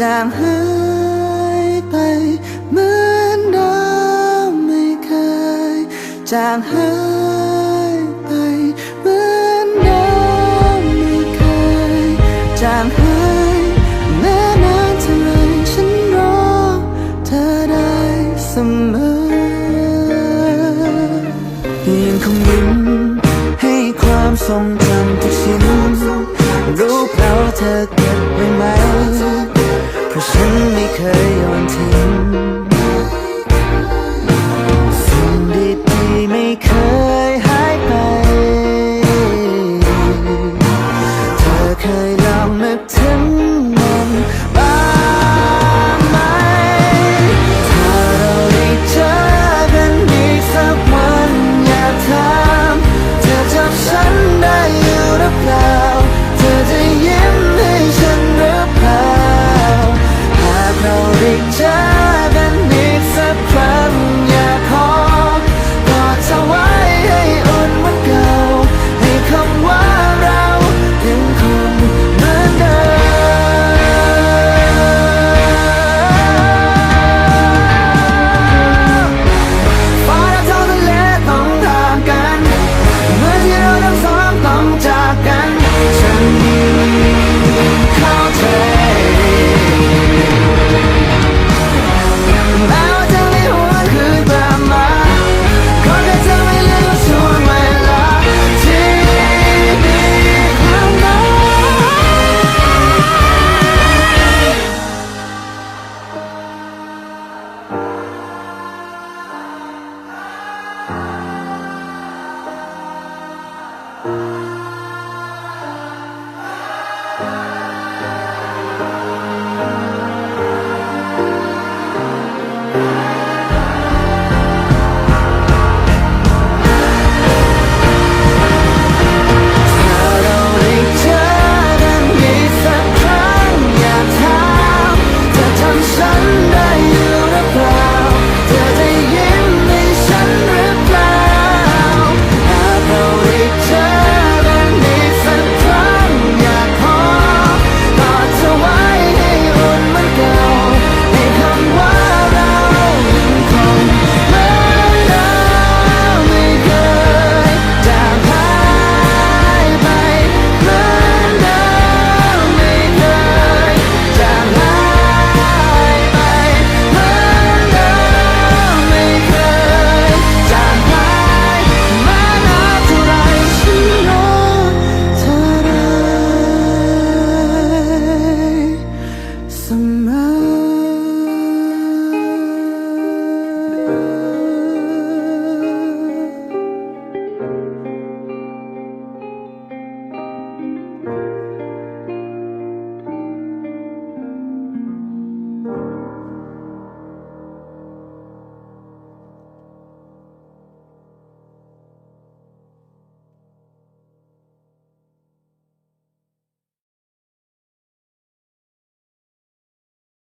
จางหายไปเหมือนเดิมไม่เคย จางหายไปเหมือนเดิมไม่เคย จางหายแม้นานเท่าไรฉันรอเธอได้เสมอยังคงยิ้มให้ความทรงจำทุกชิ้นรูปเราเธอเก็บไว้ไหม ไม่เคยยอนทิ้ง